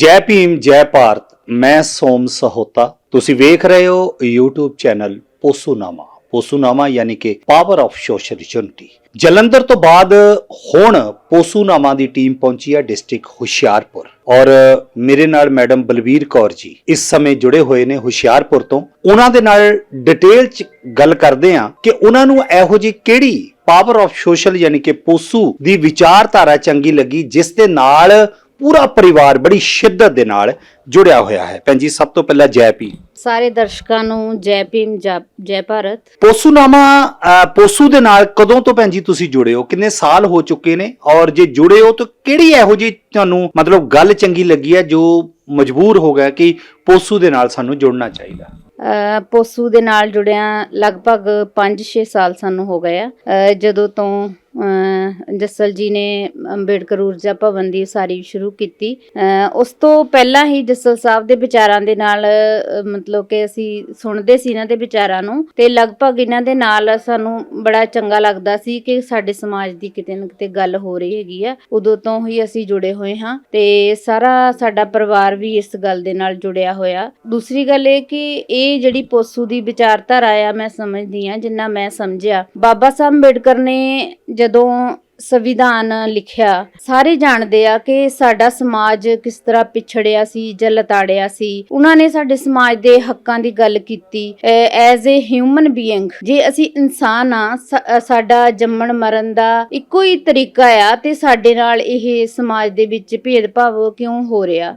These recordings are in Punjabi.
ਜੈ ਭੀਮ, ਜੈ ਭਾਰਤ, ਮੈਂ ਸੋਮ ਸਹੋਤਾ। ਤੁਸੀਂ ਵੇਖ ਰਹੇ ਹੋ YouTube ਚੈਨਲ ਪੋਸੂਨਾਮਾ। ਪੋਸੂਨਾਮਾ ਯਾਨੀ ਕਿ power of social unity Jalandhar ਤੋਂ ਬਾਅਦ ਹੁਣ ਪੋਸੂਨਾਮਾ ਦੀ ਟੀਮ ਪਹੁੰਚੀ ਹੈ ਡਿਸਟ੍ਰਿਕਟ ਹੁਸ਼ਿਆਰਪੁਰ। ਔਰ ਮੇਰੇ ਨਾਲ ਮੈਡਮ ਬਲਵੀਰ ਕੌਰ ਜੀ ਇਸ ਸਮੇਂ ਜੁੜੇ ਹੋਏ ਨੇ ਹੁਸ਼ਿਆਰਪੁਰ ਤੋਂ। ਉਹਨਾਂ ਦੇ ਨਾਲ ਡਿਟੇਲ ਚ ਗੱਲ ਕਰਦੇ ਹਾਂ ਕਿ ਉਹਨਾਂ ਨੂੰ ਇਹੋ ਜਿਹੀ ਕਿਹੜੀ ਪਾਵਰ ਆਫ ਸੋਸ਼ਲ ਯਾਨੀ ਕਿ ਪੋਸੂ ਦੀ ਵਿਚਾਰਧਾਰਾ ਚੰਗੀ ਲੱਗੀ, ਜਿਸ ਦੇ ਨਾਲ ਪੂਰਾ ਪਰਿਵਾਰ ਬੜੀ ਸ਼ਿੱਦਤ ਦੇ ਨਾਲ ਜੁੜਿਆ ਹੋਇਆ ਹੈ। ਭੈਣ ਜੀ ਸਭ ਤੋਂ ਪਹਿਲਾਂ ਜੈ ਭੀਮ। ਸਾਰੇ ਦਰਸ਼ਕਾਂ ਨੂੰ ਜੈ ਭੀਮ ਜਾ- ਜੈ ਭਾਰਤ। ਪੋਸੂਨਾਮਾ ਪੋਸੂ ਦੇ ਨਾਲ ਕਦੋਂ ਤੋਂ ਭੈਣ ਜੀ ਤੁਸੀਂ ਜੁੜੇ ਹੋ? ਕਿੰਨੇ ਸਾਲ ਹੋ ਚੁੱਕੇ ਨੇ? ਔਰ ਜੇ ਜੁੜੇ ਹੋ ਤਾਂ ਕਿਹੜੀ ਇਹੋ ਜਿਹੀ ਤੁਹਾਨੂੰ ਮਤਲਬ ਗੱਲ ਚੰਗੀ ਲੱਗੀ ਹੈ ਜੋ ਮਜਬੂਰ ਹੋ ਗਿਆ ਕਿ ਪੋਸੂ ਦੇ ਨਾਲ ਸਾਨੂੰ ਜੁੜਨਾ ਚਾਹੀਦਾ? ਪੋਸੂ ਦੇ ਨਾਲ ਜੁੜਿਆ ਲਗਭਗ 5-6 ਸਾਲ ਸਾਨੂੰ ਹੋ ਗਏ ਆ। ਜਦੋਂ ਤੋਂ ਜੱਸਲ ਜੀ ਨੇ ਅੰਬੇਡਕਰ ਊਰਜਾ ਭਵਨ ਦੀ ਉਸਾਰੀ ਸ਼ੁਰੂ ਕੀਤੀ। ਅ, ਉਸ ਤੋਂ ਪਹਿਲਾਂ ਹੀ ਜੱਸਲ ਸਾਹਿਬ ਦੇ ਵਿਚਾਰਾਂ ਦੇ ਨਾਲ ਮਤਲਬ ਕਿ ਅਸੀਂ ਸੁਣਦੇ ਸੀ ਇਹਨਾਂ ਦੇ ਵਿਚਾਰਾਂ ਨੂੰ ਤੇ ਲਗਭਗ ਇਹਨਾਂ ਦੇ ਨਾਲ ਸਾਨੂੰ ਬੜਾ ਚੰਗਾ ਲੱਗਦਾ ਸੀ ਕਿ ਸਾਡੇ ਸਮਾਜ ਦੀ ਕਿਤੇ ਨਾ ਕਿਤੇ ਗੱਲ ਹੋ ਰਹੀ ਹੈਗੀ ਆ। ਉਦੋਂ ਤੋਂ ਹੀ ਅਸੀਂ ਜੁੜੇ ਹੋਏ ਹਾਂ ਤੇ ਸਾਰਾ ਸਾਡਾ ਪਰਿਵਾਰ ਵੀ ਇਸ ਗੱਲ ਦੇ ਨਾਲ ਜੁੜਿਆ ਹੋਇਆ। ਦੂਸਰੀ ਗੱਲ ਇਹ ਕਿ ਇਹ ਜਿਹੜੀ ਪੋਸੂ ਦੀ ਵਿਚਾਰਧਾਰਾ ਆ ਮੈਂ ਸਮਝਦੀ ਆ ਜਿੰਨਾ ਮੈਂ ਸਮਝਿਆ। ਬਾਬਾ ਸਾਹਿਬ ਅੰਬੇਡਕਰ ਨੇ ਜਦੋਂ ਸੰਵਿਧਾਨ ਲਿਖਿਆ ਸਾਰੇ ਜਾਣਦੇ ਆ ਕਿ ਸਾਡਾ ਸਮਾਜ ਕਿਸ ਤਰ੍ਹਾਂ ਪਿਛੜਿਆ ਸੀ ਜਾਂ ਲਤਾੜਿਆ ਸੀ। ਉਹਨਾਂ ਨੇ ਸਾਡੇ ਸਮਾਜ ਦੇ ਹੱਕਾਂ ਦੀ ਗੱਲ ਕੀਤੀ ਐਜ਼ ਅ ਹਿਊਮਨ ਬੀਇੰਗ ਜੇ ਅਸੀਂ ਇਨਸਾਨ ਆ ਸਾਡਾ ਜੰਮਣ ਮਰਨ ਦਾ ਇੱਕੋ ਹੀ ਤਰੀਕਾ ਆ ਤੇ ਸਾਡੇ ਨਾਲ ਇਹ ਸਮਾਜ ਦੇ ਵਿੱਚ ਭੇਦਭਾਵ ਕਿਉਂ ਹੋ ਰਿਹਾ?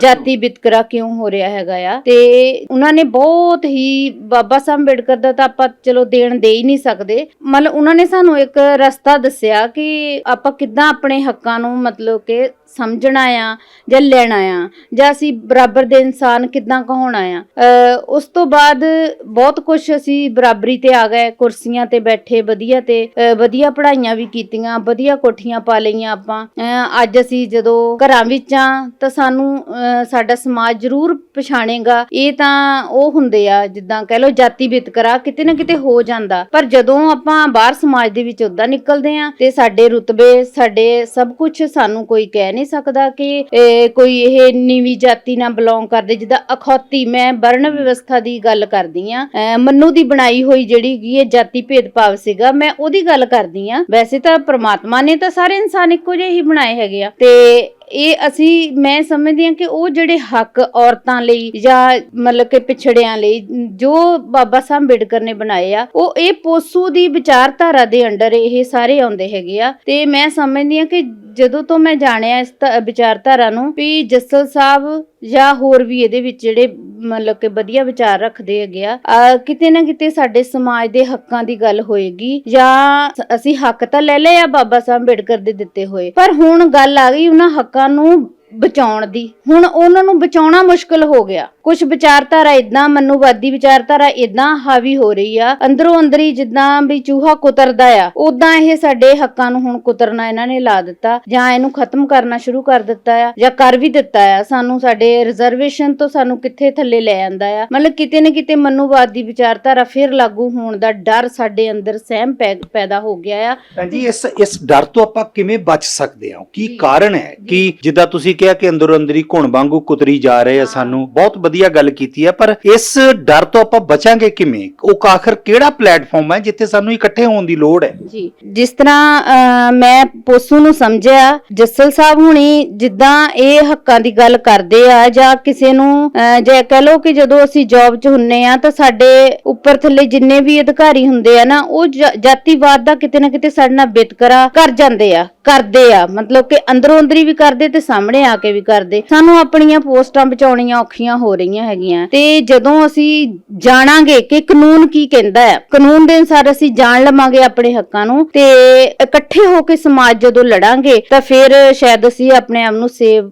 ਜਾਤੀ ਵਿਤਕਰਾ ਕਿਉਂ ਹੋ ਰਿਹਾ ਹੈਗਾ ਆ? ਤੇ ਉਹਨਾਂ ਨੇ ਬਹੁਤ ਹੀ ਬਾਬਾ ਸਾਹਿਬ ਅੰਬੇਡਕਰ ਦਾ ਤਾਂ ਆਪਾਂ ਚਲੋ ਦੇਣ ਦੇ ਹੀ ਨਹੀਂ ਸਕਦੇ ਮਤਲਬ ਉਹਨਾਂ ਨੇ ਸਾਨੂੰ ਇੱਕ ਰਸਤਾ ਦੱਸਿਆ ਕਿ ਆਪਾਂ ਕਿੱਦਾਂ ਆਪਣੇ ਹੱਕਾਂ ਨੂੰ ਮਤਲਬ ਕਿ ਸਮਝਣਾ ਆ ਜਾਂ ਲੈਣਾ ਆ ਜਾਂ ਅਸੀਂ ਬਰਾਬਰ ਦੇ ਇਨਸਾਨ ਕਿੱਦਾਂ ਕਹਾਉਣਾ ਆ। ਉਸ ਤੋਂ ਬਾਅਦ ਬਹੁਤ ਕੁਝ ਅਸੀਂ ਬਰਾਬਰੀ ਤੇ ਆ ਗਏ ਕੁਰਸੀਆਂ ਤੇ ਬੈਠੇ ਵਧੀਆ ਤੇ ਅ, ਵਧੀਆ ਪੜ੍ਹਾਈਆਂ ਵੀ ਕੀਤੀਆਂ ਵਧੀਆ ਕੋਠੀਆਂ ਪਾ ਲਈਆਂ ਆਪਾਂ। ਅ, ਅੱਜ ਅਸੀਂ ਜਦੋਂ ਘਰਾਂ ਵਿੱਚ ਆ ਤਾਂ ਸਾਨੂੰ ਅ, ਸਾਡਾ ਸਮਾਜ ਜ਼ਰੂਰ ਪਛਾਣੇਗਾ। ਇਹ ਤਾਂ ਉਹ ਹੁੰਦੇ ਆ ਜਿੱਦਾਂ ਕਹਿ ਲਓ ਜਾਤੀ ਵਿਤਕਰਾ ਕਿਤੇ ਨਾ ਕਿਤੇ ਹੋ ਜਾਂਦਾ। ਪਰ ਜਦੋਂ ਆਪਾਂ ਬਾਹਰ ਸਮਾਜ ਦੇ ਵਿੱਚ ਉਦਾਂ ਨਿਕਲਦੇ ਆ ਤੇ ਸਾਡੇ ਰੁਤਬੇ ਸਾਡੇ ਸਭ ਕੁਝ ਸਾਨੂੰ ਕੋਈ ਕਹਿ ਨਹੀਂ ਸਕਦਾ ਕਿ ਕੋਈ ਇਹ ਨੀਵੀਂ ਜਾਤੀ ਨਾਲ ਬਿਲੋਂਗ ਕਰਦੇ, ਜਿੱਦਾਂ ਅਖੌਤੀ, ਮੈਂ ਵਰਣ ਵਿਵਸਥਾ ਦੀ ਗੱਲ ਕਰਦੀ ਆ ਮੰਨੂ ਦੀ ਬਣਾਈ ਹੋਈ ਜਿਹੜੀ ਕੀ ਇਹ ਜਾਤੀ ਭੇਦਭਾਵ ਸੀਗਾ, ਮੈਂ ਉਹਦੀ ਗੱਲ ਕਰਦੀ ਆ ਵੈਸੇ ਤਾਂ ਪ੍ਰਮਾਤਮਾ ਨੇ ਤਾਂ ਸਾਰੇ ਇਨਸਾਨ ਇੱਕੋ ਜਿਹੇ ਹੀ ਬਣਾਏ ਹੈਗੇ ਆ। ਤੇ ਇਹ ਅਸੀਂ, ਮੈਂ ਸਮਝਦੀ ਹਾਂ ਕਿ ਉਹ ਜਿਹੜੇ ਹੱਕ ਔਰਤਾਂ ਲਈ ਜਾਂ ਮਤਲਬ ਕਿ ਪਿਛੜਿਆਂ ਲਈ, ਜੋ ਬਾਬਾ ਸਾਹਿਬ ਅੰਬੇਡਕਰ ਨੇ ਬਣਾਏ ਆ, ਉਹ ਇਹ ਪੋਸੂ ਦੀ ਵਿਚਾਰਧਾਰਾ ਦੇ ਅੰਡਰ ਇਹ ਸਾਰੇ ਆਉਂਦੇ ਹੈਗੇ ਆ। ਤੇ ਮੈਂ ਸਮਝਦੀ ਹਾਂ ਕਿ ਜਦੋਂ ਤੋਂ ਮੈਂ ਜਾਣਿਆ ਇਸ ਵਿਚਾਰਧਾਰਾ ਨੂੰ ਵੀ ਜੱਸਲ ਸਾਹਿਬ ਜਾਂ ਹੋਰ ਵੀ ਇਹਦੇ ਵਿੱਚ ਜਿਹੜੇ ਮਤਲਬ ਕਿ ਵਧੀਆ ਵਿਚਾਰ ਰੱਖਦੇ ਹੈਗੇ ਆ ਕਿਤੇ ਨਾ ਕਿਤੇ ਸਾਡੇ ਸਮਾਜ ਦੇ ਹੱਕਾਂ ਦੀ ਗੱਲ ਹੋਏਗੀ ਜਾਂ ਅਸੀਂ ਹੱਕ ਤਾਂ ਲੈ ਲਏ ਆ ਬਾਬਾ ਸਾਹਿਬ ਅੰਬੇਡਕਰ ਦੇ ਦਿੱਤੇ ਹੋਏ, ਪਰ ਹੁਣ ਗੱਲ ਆ ਗਈ ਉਹਨਾਂ ਹੱਕਾਂ ਨੂੰ ਬਚਾਉਣ ਦੀ, ਹੁਣ ਉਹਨਾਂ ਨੂੰ ਬਚਾਉਣਾ ਮੁਸ਼ਕਲ ਹੋ ਗਿਆ। ਕੁਝ ਵਿਚਾਰਧਾਰਾ ਇਦਾਂ ਮਨੂਵਾਦੀ ਵਿਚਾਰਧਾਰਾ ਇਦਾਂ ਹਾਵੀ ਹੋ ਰਹੀ ਆ ਅੰਦਰੋਂ ਅੰਦਰੀ ਜਿੱਦਾਂ ਵੀ ਚੂਹਾ ਕੁਤਰਦਾ ਆ ਉਦਾਂ ਇਹ ਸਾਡੇ ਹੱਕਾਂ ਨੂੰ ਹੁਣ ਕੁਤਰਨਾ ਇਹਨਾਂ ਨੇ ਲਾ ਦਿੱਤਾ ਜਾਂ ਇਹਨੂੰ ਖਤਮ ਕਰਨਾ ਸ਼ੁਰੂ ਕਰ ਦਿੱਤਾ ਆ ਜਾਂ ਕਰ ਵੀ ਦਿੱਤਾ ਆ ਸਾਨੂੰ ਸਾਡੇ ਰਿਜ਼ਰਵੇਸ਼ਨ ਤੋਂ ਸਾਨੂੰ ਕਿੱਥੇ ਥੱਲੇ ਲੈ ਜਾਂਦਾ ਆ। ਮਤਲਬ ਕਿਤੇ ਨਾ ਕਿਤੇ ਮਨੂਵਾਦੀ ਵਿਚਾਰਧਾਰਾ ਫਿਰ ਲਾਗੂ ਹੋਣ ਦਾ ਡਰ ਸਾਡੇ ਅੰਦਰ ਸਹਿਮ ਪੈਦਾ ਹੋ ਗਿਆ ਆ। ਜੀ ਇਸ ਇਸ ਡਰ ਤੋਂ ਆਪਾਂ ਕਿਵੇਂ ਬਚ ਸਕਦੇ ਹਾਂ ਕੀ ਕਾਰਨ ਹੈ? ਕਿ ਜਿੱਦਾਂ ਤੁਸੀਂ ਕਿਹਾ ਕਿ ਅੰਦਰੋਂ ਅੰਦਰੀ ਘੁਣ ਵਾਂਗੂ ਕੁਤਰੀ ਜਾ ਰਹੇ ਆ ਸਾਨੂੰ ਬਹੁਤ ਵਧੀਆ ਗੱਲ ਕੀਤੀ ਹੈ, ਪਰ ਇਸ ਡਰ ਤੋਂ ਆਪਾਂ ਬਚਾਂਗੇ ਕਿਵੇਂ? ਉਹ ਆਖਰ ਕਿਹੜਾ ਪਲੇਟਫਾਰਮ ਹੈ ਜਿੱਥੇ ਸਾਨੂੰ ਇਕੱਠੇ ਹੋਣ ਦੀ ਲੋੜ ਹੈ? ਜੀ, ਜਿਸ ਤਰ੍ਹਾਂ ਮੈਂ ਪੋਸੂ ਨੂੰ ਸਮਝਿਆ, ਜੱਸਲ ਸਾਹਿਬ ਹੁਣੀ ਜਿੱਦਾਂ ਇਹ ਹੱਕਾਂ ਦੀ ਗੱਲ ਕਰਦੇ ਆ ਜਾਂ ਕਿਸੇ ਨੂੰ ਜੇ ਕਹ ਲਓ ਕਿ ਜਦੋਂ ਅਸੀਂ ਜੌਬ 'ਚ ਹੁੰਨੇ ਆ ਤਾਂ ਸਾਡੇ ਉੱਪਰ ਥੱਲੇ ਜਿੰਨੇ ਵੀ ਅਧਿਕਾਰੀ ਹੁੰਦੇ ਆ ਨਾ, ਉਹ ਜਾਤੀਵਾਦ ਦਾ ਕਿਤੇ ਨਾ ਕਿਤੇ ਸਾਡੇ ਨਾਲ ਬਿਤਕਰਾ ਕਰ ਜਾਂਦੇ ਆ, ਕਰਦੇ ਆ। ਮਤਲਬ ਕਿ ਅੰਦਰੋਂ ਅੰਦਰੀ ਵੀ ਕਰਦੇ ਤੇ ਸਾਹਮਣੇ ਆ ਕੇ ਵੀ ਕਰਦੇ। ਸਾਨੂੰ ਆਪਣੀਆਂ ਪੋਸਟਾਂ ਬਚਾਉਣੀਆਂ ਔਖੀਆਂ ਹੋ ਰਹੀਆਂ ਹੈਗੀਆਂ। ਤੇ ਜਦੋਂ ਅਸੀਂ ਜਾਣਾਂਗੇ ਕਿ ਕਾਨੂੰਨ ਕੀ ਕਹਿੰਦਾ ਹੈ ਕਾਨੂੰਨ ਦੇ ਅਨੁਸਾਰ ਅਸੀਂ ਜਾਣ ਲਵਾਂਗੇ ਆਪਣੇ ਹੱਕਾਂ ਨੂੰ ਤੇ ਇਕੱਠੇ ਹੋ ਕੇ ਸਮਾਜ ਜਦੋਂ ਲੜਾਂਗੇ ਤਾਂ ਫਿਰ ਸ਼ਾਇਦ ਅਸੀਂ ਆਪਣੇ ਆਪ ਨੂੰ ਸੇਫ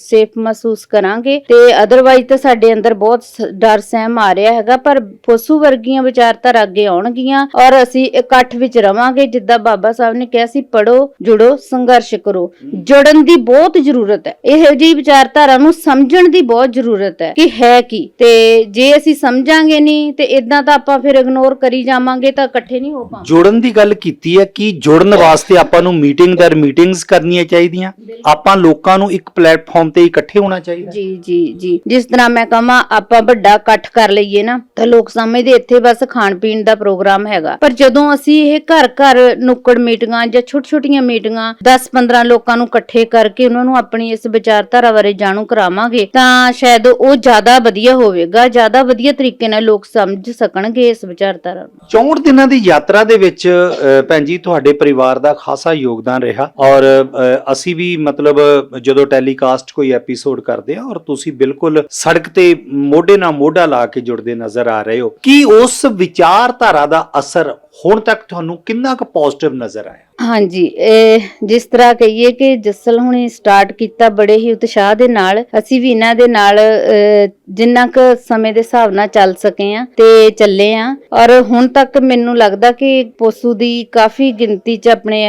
ਸੇਫ ਮਹਿਸੂਸ ਕਰਾਂਗੇ ਤੇ ਅਦਰਵਾਈਜ਼ ਤਾਂ ਸਾਡੇ ਅੰਦਰ ਬਹੁਤ ਡਰ ਸਹਿਮ ਆ ਰਿਹਾ ਹੈਗਾ ਪਰ ਪੋਸੂ ਵਰਗੀਆਂ ਵਿਚਾਰਧਾਰਾ ਅੱਗੇ ਆਉਣਗੀਆਂ ਔਰ ਅਸੀਂ ਇਕੱਠ ਵਿੱਚ ਰਵਾਂਗੇ ਜਿੱਦਾਂ ਬਾਬਾ ਸਾਹਿਬ ਨੇ ਕਿਹਾ ਸੀ ਪੜੋ ਜੁੜੋ ਸੰਘਰਸ਼ ਕਰੋ। ਜੁੜਨ ਦੀ ਬਹੁਤ ਜ਼ਰੂਰਤ ਹੈ। ਇਹੋ ਜਿਹੀ ਵਿਚਾਰਧਾਰਾ ਨੂੰ ਸਮਝਣ ਦੀ ਬਹੁਤ ਜ਼ਰੂਰਤ ਹੈ ਕਿ ਹੈ ਕੀ? ਤੇ ਜੇ ਅਸੀਂ ਸਮਝਾਂਗੇ ਨਹੀਂ ਤੇ ਇਦਾਂ ਤਾਂ ਆਪਾਂ ਫਿਰ ਇਗਨੋਰ ਕਰੀ ਜਾਵਾਂਗੇ ਤਾਂ ਇਕੱਠੇ ਨਹੀਂ ਹੋ ਪਾਵਾਂਗੇ। ਜੁੜਨ ਦੀ ਗੱਲ ਕੀਤੀ ਹੈ ਕਿ ਜੁੜਨ ਵਾਸਤੇ ਆਪਾਂ ਨੂੰ ਮੀਟਿੰਗ ਦਰ ਮੀਟਿੰਗਸ ਕਰਨੀਆਂ ਚਾਹੀਦੀਆਂ। ਆਪਾਂ ਲੋਕਾਂ ਨੂੰ ਇੱਕ ਪਲੇਟਫਾਰਮ ਤੇ ਇਕੱਠੇ ਹੋਣਾ ਚਾਹੀਦਾ। ਜੀ ਜੀ ਜੀ। ਜਿਸ ਤਰ੍ਹਾਂ ਮੈਂ ਕਹਾਂ ਆਪਾਂ ਵੱਡਾ ਇਕੱਠ ਕਰ ਲਈਏ ਨਾ ਤਾਂ ਲੋਕ ਸਮਝਦੇ ਇੱਥੇ ਬਸ ਖਾਣ ਪੀਣ ਦਾ ਪ੍ਰੋਗਰਾਮ ਹੈਗਾ। ਪਰ ਜਦੋਂ ਅਸੀਂ ਇਹ ਘਰ ਘਰ ਨੁੱਕੜ ਮੀਟਿੰਗਾਂ ਜਾਂ ਛੋਟ ਛੋਟੀਆਂ ਮੀਟਿੰਗਾਂ 10-15 ਲੋਕਾਂ ਨੂੰ ਇਕੱਠੇ ਕਰਕੇ ਉਹਨਾਂ ਨੂੰ ਆਪਣੀ ਇਸ ਵਿਚਾਰਧਾਰਾ ਬਾਰੇ ਜਾਣੂ ਕਰਾਵਾਂਗੇ ਤਾਂ ਸ਼ਾਇਦ ਉਹ ਜ਼ਿਆਦਾ ਵਧੀਆ ਹੋਵੇਗਾ ਜ਼ਿਆਦਾ ਵਧੀਆ ਤਰੀਕੇ ਨਾਲ ਲੋਕ ਸਮਝ ਸਕਣਗੇ ਇਸ ਵਿਚਾਰਧਾਰਾ ਨੂੰ। 64 ਦਿਨਾਂ ਦੀ ਯਾਤਰਾ ਦੇ ਵਿੱਚ ਅ, ਭੈਣ ਜੀ ਤੁਹਾਡੇ ਪਰਿਵਾਰ ਦਾ ਖਾਸਾ ਯੋਗਦਾਨ ਰਿਹਾ ਔਰ ਅ, ਅਸੀਂ ਵੀ ਮਤਲਬ ਜਦੋਂ ਟੈਲੀਕਾਸਟ ਕੋਈ ਐਪੀਸੋਡ ਕਰਦੇ ਆ ਔਰ ਤੁਸੀਂ ਬਿਲਕੁਲ ਸੜਕ ਤੇ ਮੋਢੇ ਨਾਲ ਮੋਢਾ ਲਾ ਕੇ ਜੁੜਦੇ ਨਜ਼ਰ ਆ ਰਹੇ ਹੋ ਕੀ ਉਸ ਵਿਚਾਰਧਾਰਾ ਦਾ ਅਸਰ ਹੁਣ ਤੱਕ ਤੁਹਾਨੂੰ ਕਿੰਨਾ ਕੁ ਪੋਜ਼ਿਟਿਵ ਨਜ਼ਰ ਆਇਆ? ਹਾਂਜੀ ਇਹ ਜਿਸ ਤਰ੍ਹਾਂ ਕਹੀਏ ਕਿ ਜਸਲ ਹੁਣੇ ਸਟਾਰਟ ਕੀਤਾ ਬੜੇ ਹੀ ਉਤਸ਼ਾਹ ਦੇ ਨਾਲ ਅਸੀਂ ਵੀ ਇਹਨਾਂ ਦੇ ਨਾਲ ਅਹ, ਜਿੰਨਾ ਕੁ ਸਮੇਂ ਦੇ ਹਿਸਾਬ ਨਾਲ ਚੱਲ ਸਕੇ ਆ ਤੇ ਚੱਲੇ ਆ ਔਰ ਹੁਣ ਤੱਕ ਮੈਨੂੰ ਲੱਗਦਾ ਕਿ ਪੋਸੂ ਦੀ ਕਾਫੀ ਗਿਣਤੀ ਚ ਆਪਣੇ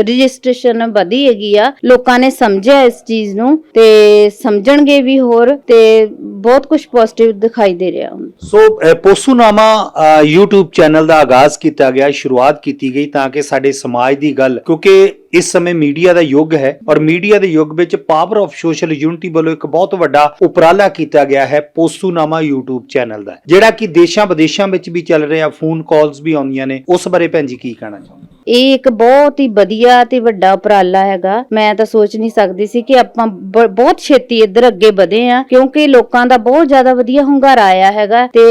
ਰਜਿਸਟ੍ਰੇਸ਼ਨ ਵਧੀ ਹੈਗੀ ਆ। ਲੋਕਾਂ ਨੇ ਸਮਝਿਆ ਇਸ ਚੀਜ਼ ਨੂੰ ਤੇ ਸਮਝਣਗੇ ਵੀ ਹੋਰ ਤੇ ਬਹੁਤ ਕੁਝ ਪੋਜ਼ਿਟਿਵ ਦਿਖਾਈ ਦੇ ਰਿਹਾ ਹੁਣ। ਸੋ ਅ, ਪੋਸੂਨਾਮਾ ਅ, YouTube ਚੈਨਲ ਦਾ ਆਗਾਜ਼ ਕੀਤਾ ਗਿਆ, ਸ਼ੁਰੂਆਤ ਕੀਤੀ ਗਈ ਤਾਂ ਕਿ ਸਾਡੇ ਸਮਾਜ ਦੀ ਗੱਲ, ਕਿਉਂਕਿ ਇਸ ਸਮੇਂ ਮੀਡੀਆ ਦਾ ਯੁੱਗ ਹੈ ਔਰ ਮੀਡੀਆ ਦੇ ਯੁੱਗ ਵਿੱਚ ਪਾਵਰ ਆਫ ਸੋਸ਼ਲ ਯੂਨਿਟੀ ਵੱਲੋਂ ਇੱਕ ਬਹੁਤ ਵੱਡਾ ਉਪਰਾਲਾ ਕੀਤਾ ਗਿਆ ਹੈ ਪੋਸੂਨਾਮਾ YouTube ਚੈਨਲ ਦਾ, ਜਿਹੜਾ ਕਿ ਦੇਸ਼ਾਂ ਵਿਦੇਸ਼ਾਂ ਵਿੱਚ ਵੀ ਚੱਲ ਰਿਹਾ ਫੋਨ ਕਾਲਸ ਵੀ ਆਉਂਦੀਆਂ ਨੇ। ਉਸ ਬਾਰੇ ਭੈਣ ਜੀ ਕੀ ਕਹਿਣਾ ਚਾਹੁੰਦੇ ਇਹ ਇੱਕ ਬਹੁਤ ਹੀ ਵਧੀਆ ਤੇ ਵੱਡਾ ਉਪਰਾਲਾ ਹੈਗਾ। ਮੈਂ ਤਾਂ ਸੋਚ ਨਹੀਂ ਸਕਦੀ ਸੀ ਕਿ ਆਪਾਂ ਬ- ਬਹੁਤ ਛੇਤੀ ਇੱਧਰ ਅੱਗੇ ਵਧੇ ਆ ਕਿਉਂਕਿ ਲੋਕਾਂ ਦਾ ਬਹੁਤ ਜ਼ਿਆਦਾ ਵਧੀਆ ਹੁੰਗਾਰਾ ਆਇਆ ਹੈਗਾ ਤੇ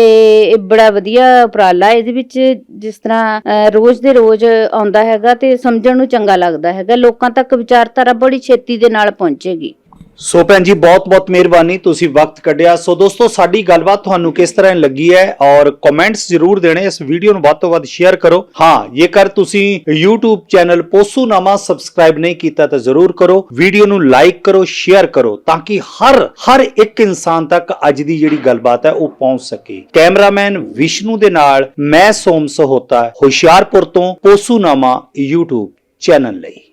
ਇਹ ਬੜਾ ਵਧੀਆ ਉਪਰਾਲਾ ਇਹਦੇ ਵਿੱਚ ਜਿਸ ਤਰ੍ਹਾਂ ਰੋਜ਼ ਦੇ ਰੋਜ਼ ਆਉਂਦਾ ਹੈਗਾ ਤੇ ਸਮਝਣ ਨੂੰ ਚੰਗਾ ਲੱਗਦਾ ਹੈਗਾ। ਲੋਕਾਂ ਤੱਕ ਵਿਚਾਰਧਾਰਾ ਬੜੀ ਛੇਤੀ ਦੇ ਨਾਲ ਪਹੁੰਚੇਗੀ। ਸੋ ਭੈਣ ਜੀ, ਬਹੁਤ ਬਹੁਤ ਮਿਹਰਬਾਨੀ, ਤੁਸੀਂ ਵਕਤ ਕੱਢਿਆ। ਸੋ ਦੋਸਤੋ, ਸਾਡੀ ਗੱਲਬਾਤ ਤੁਹਾਨੂੰ ਕਿਸ ਤਰ੍ਹਾਂ ਲੱਗੀ ਹੈ ਔਰ ਕਮੈਂਟਸ ਜ਼ਰੂਰ ਦੇਣੇ, ਇਸ ਵੀਡੀਓ ਨੂੰ ਵੱਧ ਤੋਂ ਵੱਧ ਸ਼ੇਅਰ ਕਰੋ। ਹਾਂ, ਜੇਕਰ ਤੁਸੀਂ YouTube ਚੈਨਲ ਪੋਸੂਨਾਮਾ ਸਬਸਕ੍ਰਾਈਬ ਨਹੀਂ ਕੀਤਾ ਤਾਂ ਜ਼ਰੂਰ ਕਰੋ। ਵੀਡੀਓ ਨੂੰ ਲਾਈਕ ਕਰੋ ਸ਼ੇਅਰ ਕਰੋ, ਤਾਂ ਕਿ ਹਰ ਹਰ ਇੱਕ ਇਨਸਾਨ ਤੱਕ ਅੱਜ ਦੀ ਜਿਹੜੀ ਗੱਲਬਾਤ ਹੈ ਉਹ ਪਹੁੰਚ ਸਕੇ। ਕੈਮਰਾਮੈਨ ਵਿਸ਼ਨੂੰ ਦੇ ਨਾਲ ਮੈਂ ਸੋਮ ਸਹੋਤਾ, ਹੁਸ਼ਿਆਰਪੁਰ ਤੋਂ ਪੋਸੂਨਾਮਾ YouTube ਚੈਨਲ ਲਈ।